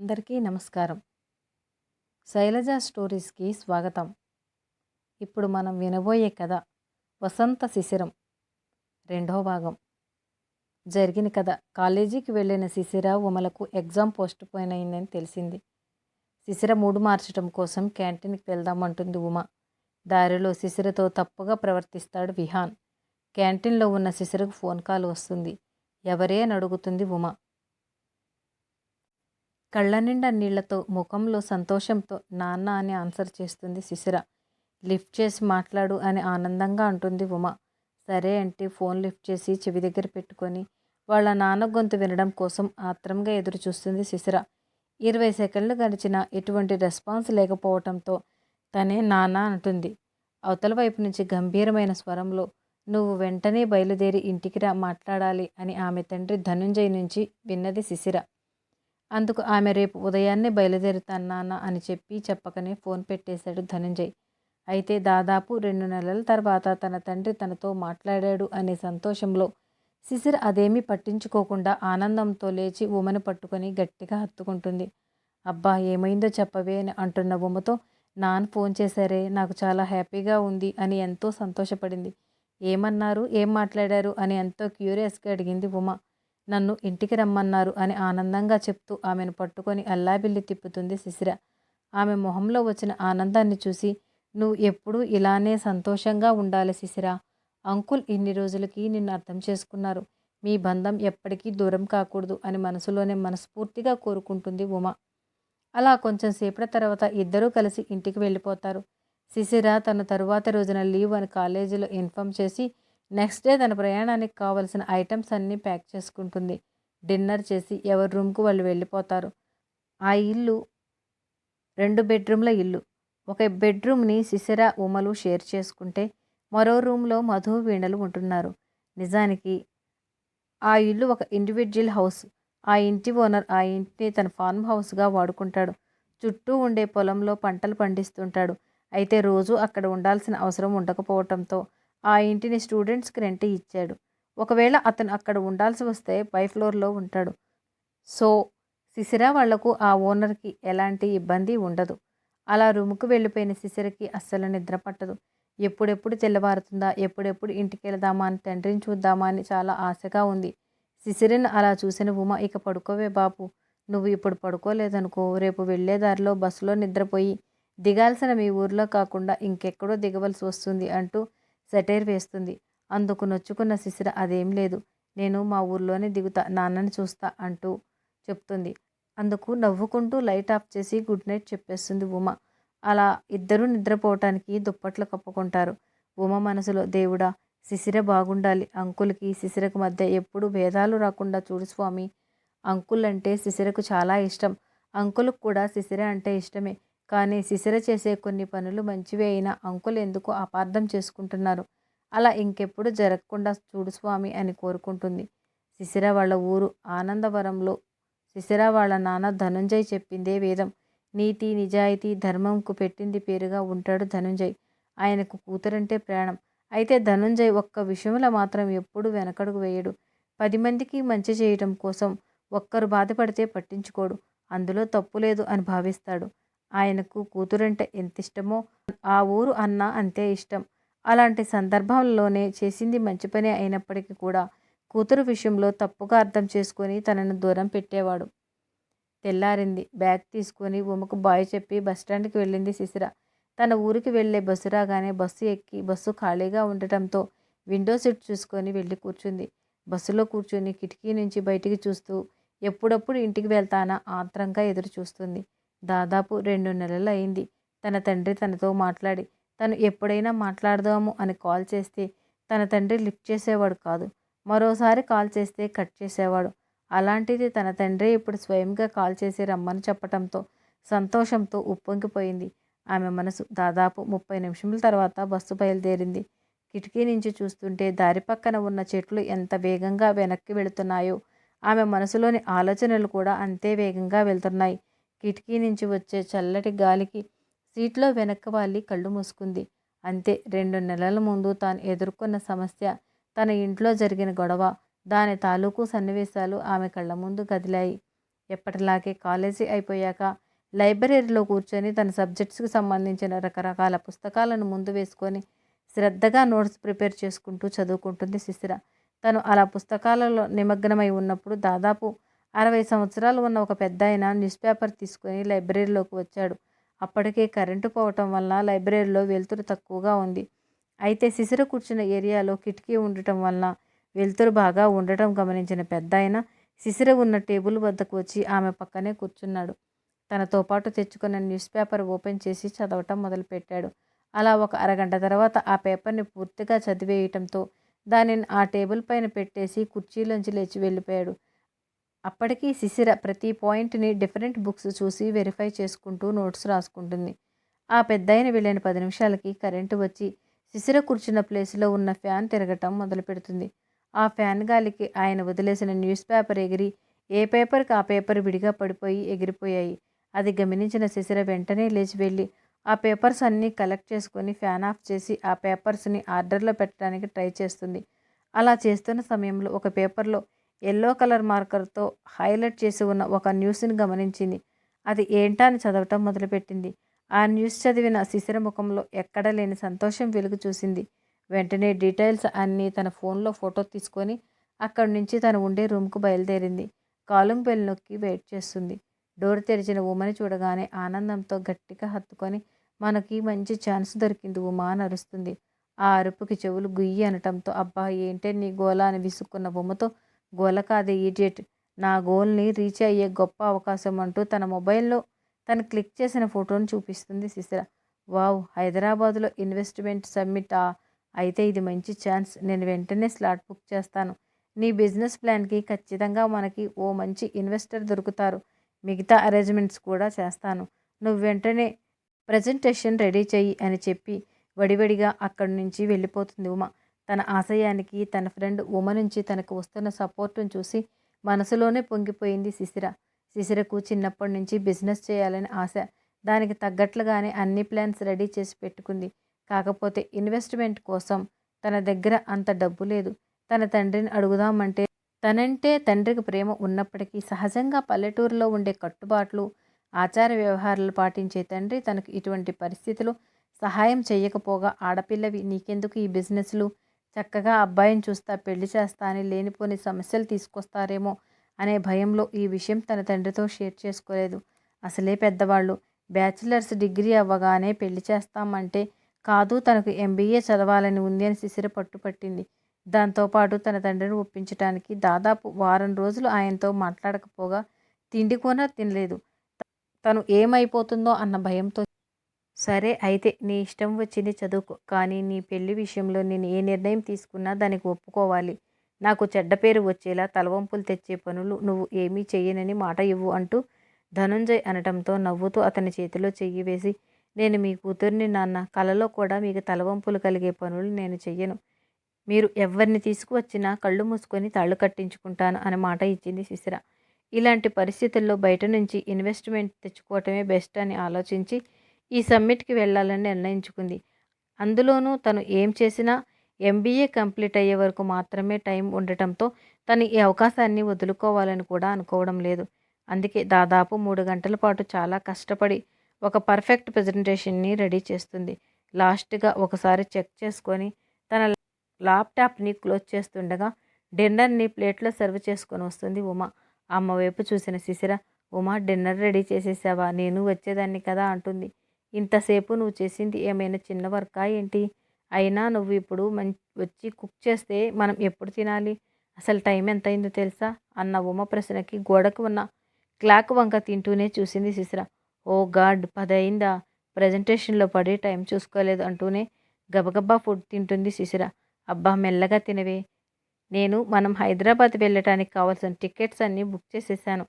అందరికీ నమస్కారం. శైలజ స్టోరీస్కి స్వాగతం. ఇప్పుడు మనం వినబోయే కథ వసంత శిశిరం రెండవ భాగం. జరిగిన కథ. కాలేజీకి వెళ్ళిన శిశిర ఉమలకు ఎగ్జామ్ పోస్ట్ పోయిన్ అయిందని తెలిసింది. శిశిర మూడు మార్చడం కోసం క్యాంటీన్కి వెళ్దామంటుంది ఉమ. దారిలో శిశిరతో తప్పుగా ప్రవర్తిస్తాడు విహాన్. క్యాంటీన్లో ఉన్న శిశిరకు ఫోన్ కాల్ వస్తుంది. ఎవరే అని అడుగుతుంది ఉమ. కళ్ళ నిండా నీళ్ళతో ముఖంలో సంతోషంతో నాన్న అని ఆన్సర్ చేస్తుంది శిశిర. లిఫ్ట్ చేసి మాట్లాడు అని ఆనందంగా అంటుంది ఉమ. సరే అంటే ఫోన్ లిఫ్ట్ చేసి చెవి దగ్గర పెట్టుకొని వాళ్ళ నాన్న గొంతు వినడం కోసం ఆత్రంగా ఎదురు చూస్తుంది శిశిర. ఇరవై సెకండ్లు గడిచిన ఎటువంటి రెస్పాన్స్ లేకపోవటంతో తనే నాన్న అంటుంది. అవతల వైపు నుంచి గంభీరమైన స్వరంలో నువ్వు వెంటనే బయలుదేరి ఇంటికి రా మాట్లాడాలి అని ఆమె తండ్రి ధనుంజయ్ నుంచి విన్నది శిశిర. అందుకు ఆమె రేపు ఉదయాన్నే బయలుదేరుతాను నాన్న అని చెప్పి చెప్పకనే ఫోన్ పెట్టేశాడు ధనంజయ్. అయితే దాదాపు రెండు నెలల తర్వాత తన తండ్రి తనతో మాట్లాడాడు అనే సంతోషంలో శిశిర్ అదేమీ పట్టించుకోకుండా ఆనందంతో లేచి ఉమని పట్టుకొని గట్టిగా హత్తుకుంటుంది. అబ్బా ఏమైందో చెప్పవే అని అంటున్న ఉమతో నాన్న ఫోన్ చేశారే నాకు చాలా హ్యాపీగా ఉంది అని ఎంతో సంతోషపడింది. ఏమన్నారు? ఏం మాట్లాడారు? అని ఎంతో క్యూరియస్గా అడిగింది ఉమ. నన్ను ఇంటికి రమ్మన్నారు అని ఆనందంగా చెప్తూ ఆమెను పట్టుకొని అల్లాబిల్లి తిప్పుతుంది శిశిర. ఆమె మొహంలో వచ్చిన ఆనందాన్ని చూసి నువ్వు ఎప్పుడూ ఇలానే సంతోషంగా ఉండాలి శిశిర. అంకుల్ ఇన్ని రోజులకి నిన్ను అర్థం చేసుకున్నారు. మీ బంధం ఎప్పటికీ దూరం కాకూడదు అని మనసులోనే మనస్ఫూర్తిగా కోరుకుంటుంది ఉమ. అలా కొంచెం సేపటి తర్వాత ఇద్దరూ కలిసి ఇంటికి వెళ్ళిపోతారు. శిశిర తన తరువాత రోజున లీవ్ అని కాలేజీలో ఇన్ఫామ్ చేసి నెక్స్ట్ డే తన ప్రయాణానికి కావలసిన ఐటమ్స్ అన్నీ ప్యాక్ చేసుకుంటుంది. డిన్నర్ చేసి ఎవరి రూమ్కు వాళ్ళు వెళ్ళిపోతారు. ఆ ఇల్లు రెండు బెడ్రూమ్ల ఇల్లు. ఒక బెడ్రూమ్ని శిశిర ఉమలు షేర్ చేసుకుంటే మరో రూమ్లో మధు వీణలు ఉంటున్నారు. నిజానికి ఆ ఇల్లు ఒక ఇండివిజువల్ హౌస్. ఆ ఇంటి ఓనర్ ఆ ఇంటిని తన ఫార్మ్ హౌస్గా వాడుకుంటాడు. చుట్టూ ఉండే పొలంలో పంటలు పండిస్తుంటాడు. అయితే రోజు అక్కడ ఉండాల్సిన అవసరం ఉండకపోవటంతో ఆ ఇంటిని స్టూడెంట్స్కి రెంట్ ఇచ్చాడు. ఒకవేళ అతను అక్కడ ఉండాల్సి వస్తే పై ఫ్లోర్లో ఉంటాడు. సో శిశిర వాళ్ళకు ఆ ఓనర్కి ఎలాంటి ఇబ్బంది ఉండదు. అలా రూముకు వెళ్ళిపోయిన శిశిరకి అస్సలు నిద్ర పట్టదు. ఎప్పుడెప్పుడు తెల్లవారుతుందా ఎప్పుడెప్పుడు ఇంటికి వెళదామా అని తండ్రిని చూద్దామా అని చాలా ఆశగా ఉంది. శిశిరను అలా చూసిన ఉమ ఇక పడుకోవే బాపు నువ్వు ఇప్పుడు పడుకోలేదనుకో రేపు వెళ్ళే దారిలో బస్సులో నిద్రపోయి దిగాల్సిన మీ ఊర్లో కాకుండా ఇంకెక్కడో దిగవలసి వస్తుంది అంటూ సెటైర్ వేస్తుంది. అందుకు నొచ్చుకున్న శిశిర అదేం లేదు. నేను మా ఊర్లోనే దిగుతా నాన్నని చూస్తా అంటూ చెప్తుంది. అందుకు నవ్వుకుంటూ లైట్ ఆఫ్ చేసి గుడ్ నైట్ చెప్పేస్తుంది ఉమ. అలా ఇద్దరూ నిద్రపోవటానికి దుప్పట్లు కప్పుకుంటారు. ఉమ మనసులో దేవుడా శిశిర బాగుండాలి. అంకుల్కి శిశిరకు మధ్య ఎప్పుడు భేదాలు రాకుండా చూడు స్వామి. అంకుల్ అంటే శిశిరకు చాలా ఇష్టం. అంకుల్కి కూడా శిశిర అంటే ఇష్టమే. కానీ శిశిర చేసే కొన్ని పనులు మంచివి అయినా అంకుల్ ఎందుకు అపార్థం చేసుకుంటున్నారు? అలా ఇంకెప్పుడు జరగకుండా చూడు స్వామి అని కోరుకుంటుంది. శిశిర వాళ్ళ ఊరు ఆనందవరంలో శిశిర వాళ్ళ నాన్న ధనుంజయ్ చెప్పిందే వేదం. నీతి నిజాయితీ ధర్మంకు పెట్టింది పేరుగా ఉంటాడు ధనుంజయ్. ఆయనకు కూతురంటే ప్రాణం. అయితే ధనుంజయ్ ఒక్క విషయంలో మాత్రం ఎప్పుడు వెనకడుగు వేయడు. పది మందికి మంచి చేయటం కోసం ఒక్కరు బాధపడితే పట్టించుకోడు. అందులో తప్పు లేదు అని భావిస్తాడు. ఆయనకు కూతురంటే ఎంత ఇష్టమో ఆ ఊరు అన్న అంతే ఇష్టం. అలాంటి సందర్భంలోనే చేసింది మంచి పని అయినప్పటికీ కూడా కూతురు విషయంలో తప్పుగా అర్థం చేసుకొని తనను దూరం పెట్టేవాడు. తెల్లారింది. బ్యాగ్ తీసుకొని ఉమకు బాయ్ చెప్పి బస్టాండ్కి వెళ్ళింది శిశిర. తన ఊరికి వెళ్ళే బస్సు రాగానే బస్సు ఎక్కి బస్సు ఖాళీగా ఉండటంతో విండో సీట్ చూసుకొని వెళ్ళి కూర్చుంది. బస్సులో కూర్చొని కిటికీ నుంచి బయటికి చూస్తూ ఎప్పుడప్పుడు ఇంటికి వెళ్తానా ఆత్రంగా ఎదురు చూస్తుంది దాదాపు రెండు నెలలు అయింది. తన తండ్రి తనతో మాట్లాడి తను ఎప్పుడైనా మాట్లాడదాము అని కాల్ చేస్తే తన తండ్రి లిఫ్ట్ చేసేవాడు కాదు. మరోసారి కాల్ చేస్తే కట్ చేసేవాడు. అలాంటిది తన తండ్రి ఇప్పుడు స్వయంగా కాల్ చేసి రమ్మని చెప్పటంతో సంతోషంతో ఉప్పొంగిపోయింది. ఆమె మనసు దాదాపు ముప్పై నిమిషముల తర్వాత బస్సు బయలుదేరింది. కిటికీ నుంచి చూస్తుంటే దారి పక్కన ఉన్న చెట్లు ఎంత వేగంగా వెనక్కి వెళుతున్నాయో ఆమె మనసులోని ఆలోచనలు కూడా అంతే వేగంగా వెళ్తున్నాయి. కిటికీ నుంచి వచ్చే చల్లటి గాలికి సీట్లో వెనక్కి వాలి కళ్ళు మూసుకుంది. అంతే రెండు నెలల ముందు తాను ఎదుర్కొన్న సమస్య తన ఇంట్లో జరిగిన గొడవ దాని తాలూకు సన్నివేశాలు ఆమె కళ్ళ ముందు కదిలాయి. ఎప్పటిలాగే కాలేజీ అయిపోయాక లైబ్రరీలో కూర్చొని తన సబ్జెక్ట్స్కి సంబంధించిన రకరకాల పుస్తకాలను ముందు వేసుకొని శ్రద్ధగా నోట్స్ ప్రిపేర్ చేసుకుంటూ చదువుకుంటుంది శిశిర. తను అలా పుస్తకాలలో నిమగ్నమై ఉన్నప్పుడు దాదాపు అరవై సంవత్సరాలు ఉన్న ఒక పెద్ద ఆయన న్యూస్ పేపర్ తీసుకొని లైబ్రరీలోకి వచ్చాడు. అప్పటికే కరెంటు పోవటం వల్ల లైబ్రరీలో వెలుతురు తక్కువగా ఉంది. అయితే శిశిర కూర్చున్న ఏరియాలో కిటికీ ఉండటం వల్ల వెలుతురు బాగా ఉండటం గమనించిన పెద్ద ఆయన శిశిర ఉన్న టేబుల్ వద్దకు వచ్చి ఆమె పక్కనే కూర్చున్నాడు. తనతో పాటు తెచ్చుకున్న న్యూస్ పేపర్ ఓపెన్ చేసి చదవటం మొదలుపెట్టాడు. అలా ఒక అరగంట తర్వాత ఆ పేపర్ని పూర్తిగా చదివేయటంతో దానిని ఆ టేబుల్ పైన పెట్టేసి కుర్చీలోంచి లేచి వెళ్ళిపోయాడు. అప్పటికీ శిశిర ప్రతి పాయింట్ని డిఫరెంట్ బుక్స్ చూసి వెరిఫై చేసుకుంటూ నోట్స్ రాసుకుంటుంది. ఆ పెద్దయిన వెళ్ళిన పది నిమిషాలకి కరెంటు వచ్చి శిశిర కూర్చున్న ప్లేస్లో ఉన్న ఫ్యాన్ తిరగటం మొదలు పెడుతుంది ఆ ఫ్యాన్ గాలికి ఆయన వదిలేసిన న్యూస్ పేపర్ ఎగిరి ఏ పేపర్కి ఆ పేపర్ విడిగా పడిపోయి ఎగిరిపోయాయి. అది గమనించిన శిశిర వెంటనే లేచి వెళ్ళి ఆ పేపర్స్ అన్నీ కలెక్ట్ చేసుకొని ఫ్యాన్ ఆఫ్ చేసి ఆ పేపర్స్ని ఆర్డర్లో పెట్టడానికి ట్రై చేస్తుంది. అలా చేస్తున్న సమయంలో ఒక పేపర్లో ఎల్లో కలర్ మార్కర్తో హైలైట్ చేసి ఉన్న ఒక న్యూస్ని గమనించింది. అది ఏంటా అని చదవటం మొదలుపెట్టింది. ఆ న్యూస్ చదివిన శిశిర ముఖంలో ఎక్కడ లేని సంతోషం వెలుగు చూసింది. వెంటనే డీటెయిల్స్ అన్నీ తన ఫోన్లో ఫోటో తీసుకొని అక్కడి నుంచి తను ఉండే రూమ్కు బయలుదేరింది. కాలుంగ్ బెల్ నొక్కి వెయిట్ చేస్తుంది. డోర్ తెరిచిన ఉమని చూడగానే ఆనందంతో గట్టిగా హత్తుకొని మనకి మంచి ఛాన్స్ దొరికింది ఉమా అని అరుస్తుంది. ఆ అరుపుకి చెవులు గుయ్యి అనటంతో అబ్బా ఏంటే నీ గోల అని విసుక్కున్న బొమ్మతో గోల కాదే ఈడియట్ నా గోల్ని రీచ్ అయ్యే గొప్ప అవకాశం అంటూ తన మొబైల్లో తను క్లిక్ చేసిన ఫోటోను చూపిస్తుంది శిశిర వావ్ హైదరాబాద్లో ఇన్వెస్ట్మెంట్ సమ్మిట్? అయితే ఇది మంచి ఛాన్స్. నేను వెంటనే స్లాట్ బుక్ చేస్తాను. నీ బిజినెస్ ప్లాన్కి ఖచ్చితంగా మనకి ఓ మంచి ఇన్వెస్టర్ దొరుకుతారు. మిగతా అరేంజ్మెంట్స్ కూడా చేస్తాను. నువ్వు వెంటనే ప్రజెంటేషన్ రెడీ చెయ్యి అని చెప్పి వడివడిగా అక్కడి నుంచి వెళ్ళిపోతుంది ఉమా. తన ఆశయానికి తన ఫ్రెండ్ ఉమ నుంచి తనకు వస్తున్న సపోర్టును చూసి మనసులోనే పొంగిపోయింది శిశిర. శిశిరకు చిన్నప్పటి నుంచి బిజినెస్ చేయాలని ఆశ. దానికి తగ్గట్లుగానే అన్ని ప్లాన్స్ రెడీ చేసి పెట్టుకుంది. కాకపోతే ఇన్వెస్ట్మెంట్ కోసం తన దగ్గర అంత డబ్బు లేదు. తన తండ్రిని అడుగుదామంటే తనంటే తండ్రికి ప్రేమ ఉన్నప్పటికీ సహజంగా పల్లెటూరులో ఉండే కట్టుబాట్లు ఆచార వ్యవహారాలు పాటించే తండ్రి తనకు ఇటువంటి పరిస్థితులు సహాయం చేయకపోగా ఆడపిల్లవి నీకెందుకు ఈ బిజినెస్లు? చక్కగా అబ్బాయిని చూస్తా పెళ్ళి చేస్తా అని లేనిపోని సమస్యలు తీసుకొస్తారేమో అనే భయంలో ఈ విషయం తన తండ్రితో షేర్ చేసుకోలేదు. అసలే పెద్దవాళ్ళు. బ్యాచిలర్స్ డిగ్రీ అవ్వగానే పెళ్ళి చేస్తామంటే కాదు తనకు ఎంబీఏ చదవాలని ఉంది అని శిశిర పట్టుపట్టింది. దాంతోపాటు తన తండ్రిని ఒప్పించడానికి దాదాపు వారం రోజులు ఆయనతో మాట్లాడకపోగా తిండి కూడా తినలేదు. తను ఏమైపోతుందో అన్న భయంతో సరే అయితే నీ ఇష్టం వచ్చింది చదువుకో కానీ నీ పెళ్ళి విషయంలో నేను ఏ నిర్ణయం తీసుకున్నా దానికి ఒప్పుకోవాలి. నాకు చెడ్డ పేరు వచ్చేలా తలవంపులు తెచ్చే పనులు నువ్వు ఏమీ చెయ్యనని మాట ఇవ్వు అంటూ ధనుంజయ్ అనటంతో నవ్వుతూ అతని చేతిలో చెయ్యి వేసి నేను మీ కూతుర్ని నాన్న కలలో కూడా మీకు తలవంపులు కలిగే పనులు నేను చెయ్యను. మీరు ఎవరిని తీసుకువచ్చినా కళ్ళు మూసుకొని తాళ్ళు కట్టించుకుంటాను అని మాట ఇచ్చింది శిశిర. ఇలాంటి పరిస్థితుల్లో బయట నుంచి ఇన్వెస్ట్మెంట్ తెచ్చుకోవటమే బెస్ట్ అని ఆలోచించి ఈ సమ్మిట్కి వెళ్ళాలని నిర్ణయించుకుంది. అందులోనూ తను ఏం చేసినా ఎంబీఏ కంప్లీట్ అయ్యే వరకు మాత్రమే టైం ఉండటంతో తను ఈ అవకాశాన్ని వదులుకోవాలని కూడా అనుకోవడం లేదు. అందుకే దాదాపు మూడు గంటల పాటు చాలా కష్టపడి ఒక పర్ఫెక్ట్ ప్రజెంటేషన్ని రెడీ చేస్తుంది. లాస్ట్గా ఒకసారి చెక్ చేసుకొని తన ల్యాప్టాప్ని క్లోజ్ చేస్తుండగా డిన్నర్ని ప్లేట్లో సర్వ్ చేసుకొని వస్తుంది ఉమ. అమ్మ వైపు చూసిన శిశిర ఉమా డిన్నర్ రెడీ చేసేసావా? నేను వచ్చేదాన్ని కదా అంటుంది. ఇంతసేపు నువ్వు చేసింది ఏమైనా చిన్న వర్కా ఏంటి? అయినా నువ్వు ఇప్పుడు మం వచ్చి కుక్ చేస్తే మనం ఎప్పుడు తినాలి? అసలు టైం ఎంత అయిందో తెలుసా? అన్న ఉమ ప్రశ్నకి గోడకు ఉన్న క్లాక్ వంక తింటూనే చూసింది శిశిర. ఓ గాడ్ పదయిందా ప్రజెంటేషన్లో పడి టైం చూసుకోలేదు అంటూనే గబగబా ఫుడ్ తింటుంది శిశిర. అబ్బా మెల్లగా తినవే. నేను మనం హైదరాబాద్ వెళ్ళటానికి కావాల్సిన టికెట్స్ అన్నీ బుక్ చేసేసాను.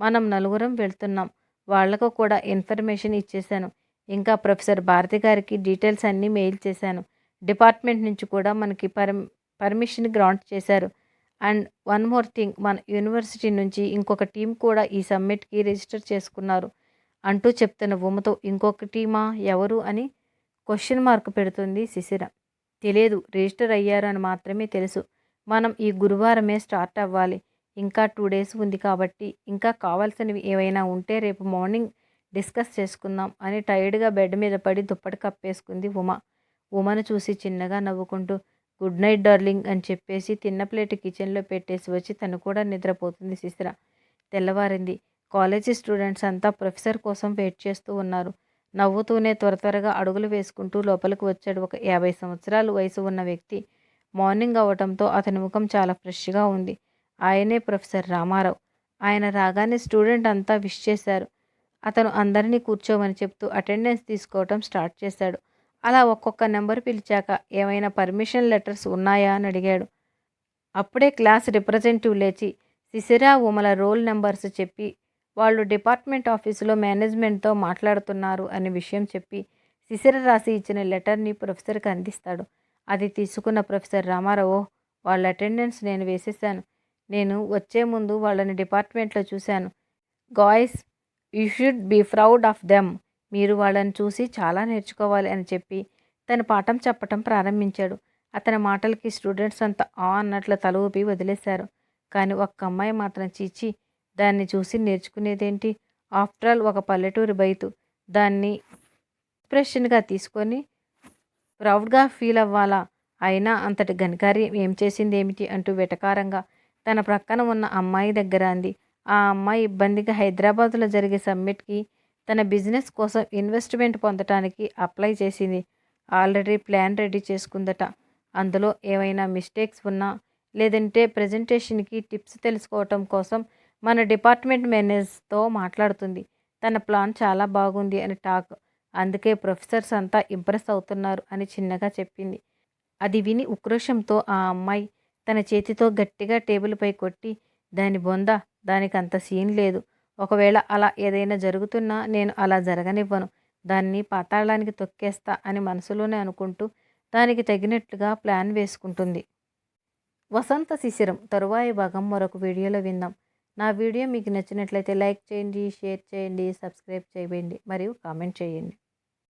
మనం నలుగురం వెళ్తున్నాం. వాళ్ళకు కూడా ఇన్ఫర్మేషన్ ఇచ్చేశాను ఇంకా ప్రొఫెసర్ భారతి గారికి డీటెయిల్స్ అన్నీ మెయిల్ చేశాను. డిపార్ట్మెంట్ నుంచి కూడా మనకి పర్మి పర్మిషన్ గ్రాంట్ చేశారు. అండ్ వన్ మోర్ థింగ్ మన యూనివర్సిటీ నుంచి ఇంకొక టీం కూడా ఈ సమ్మిట్కి రిజిస్టర్ చేసుకున్నారు. అంటూ చెప్తున్న ఉమతో ఇంకొక టీమా? ఎవరు? అని క్వశ్చన్ మార్క్ పెడుతుంది శిశిర. తెలియదు రిజిస్టర్ అయ్యారు అని మాత్రమే తెలుసు. మనం ఈ గురువారమే స్టార్ట్ అవ్వాలి. ఇంకా టూ డేస్ ఉంది కాబట్టి ఇంకా కావాల్సినవి ఏవైనా ఉంటే రేపు మార్నింగ్ డిస్కస్ చేసుకుందాం అని టైర్డ్గా బెడ్ మీద పడి దుప్పటి కప్పేసుకుంది ఉమ. ఉమను చూసి చిన్నగా నవ్వుకుంటూ గుడ్ నైట్ డార్లింగ్ అని చెప్పేసి తిన్న ప్లేట్ కిచెన్లో పెట్టేసి వచ్చి తను కూడా నిద్రపోతుంది శిశిర. తెల్లవారింది. కాలేజీ స్టూడెంట్స్ అంతా ప్రొఫెసర్ కోసం వెయిట్ చేస్తూ ఉన్నారు. నవ్వుతూనే త్వర త్వరగా అడుగులు వేసుకుంటూ లోపలికి వచ్చాడు ఒక యాభై సంవత్సరాలు వయసు ఉన్న వ్యక్తి. మార్నింగ్ అవటంతో అతని ముఖం చాలా ఫ్రెష్గా ఉంది. ఆయనే ప్రొఫెసర్ రామారావు. ఆయన రాగానే స్టూడెంట్ అంతా విష్ చేశారు. అతను అందరినీ కూర్చోమని చెప్తూ అటెండెన్స్ తీసుకోవటం స్టార్ట్ చేశాడు. అలా ఒక్కొక్క నెంబర్ పిలిచాక ఏమైనా పర్మిషన్ లెటర్స్ ఉన్నాయా అని అడిగాడు. అప్పుడే క్లాస్ రిప్రజెంటివ్ లేచి సిసిరా ఉమల రోల్ నెంబర్స్ చెప్పి వాళ్ళు డిపార్ట్మెంట్ ఆఫీసులో మేనేజ్మెంట్తో మాట్లాడుతున్నారు అనే విషయం చెప్పి శిశిర రాసి ఇచ్చిన లెటర్ని ప్రొఫెసర్కి అందిస్తాడు. అది తీసుకున్న ప్రొఫెసర్ రామారావు వాళ్ళ అటెండెన్స్ నేను వేసేసాను నేను వచ్చే ముందు వాళ్ళని డిపార్ట్మెంట్లో చూశాను. Guys you should be proud of them. మీరు వాళ్ళని చూసి చాలా నేర్చుకోవాలి అని చెప్పి తన పాఠం చెప్పటం ప్రారంభించాడు. అతని మాటలకి స్టూడెంట్స్ అంతా ఆ అన్నట్లు తల ఊపి వదిలేశారు. కానీ ఒక్క అమ్మాయి మాత్రం చీచి దాన్ని చూసి నేర్చుకునేదేంటి? ఆఫ్టర్ ఆల్ ఒక పల్లెటూరి బయతు. దాన్ని ఎక్స్ప్రెషన్గా తీసుకొని ప్రౌడ్గా ఫీల్ అవ్వాలా? అయినా అంతటి గణకారి ఏం చేసింది ఏమిటి అంటూ వెటకారంగా తన ప్రక్కన ఉన్న అమ్మాయి దగ్గర అంది. ఆ అమ్మాయి ఇబ్బందిగా హైదరాబాద్లో జరిగే సమ్మిట్కి తన బిజినెస్ కోసం ఇన్వెస్ట్మెంట్ పొందటానికి అప్లై చేసింది. ఆల్రెడీ ప్లాన్ రెడీ చేసుకుందట. అందులో ఏమైనా మిస్టేక్స్ ఉన్నా లేదంటే ప్రజెంటేషన్కి టిప్స్ తెలుసుకోవటం కోసం మన డిపార్ట్మెంట్ మేనేజర్తో మాట్లాడుతుంది. తన ప్లాన్ చాలా బాగుంది అని టాక్. అందుకే ప్రొఫెసర్స్ అంతా ఇంప్రెస్ అవుతున్నారు అని చిన్నగా చెప్పింది. అది విని ఉక్రోషంతో ఆ అమ్మాయి తన చేతితో గట్టిగా టేబుల్పై కొట్టి దాని బొంద దానికి అంత సీన్ లేదు. ఒకవేళ అలా ఏదైనా జరుగుతున్నా నేను అలా జరగనివ్వను. దాన్ని పాతాళానికి తొక్కేస్తా అని మనసులోనే అనుకుంటూ దానికి తగినట్లుగా ప్లాన్ వేసుకుంటుంది. వసంత శిశిరం తరువాయి భాగం మరొక వీడియోలో విందాం. నా వీడియో మీకు నచ్చినట్లయితే లైక్ చేయండి షేర్ చేయండి సబ్స్క్రైబ్ చేయండి మరియు కామెంట్ చేయండి.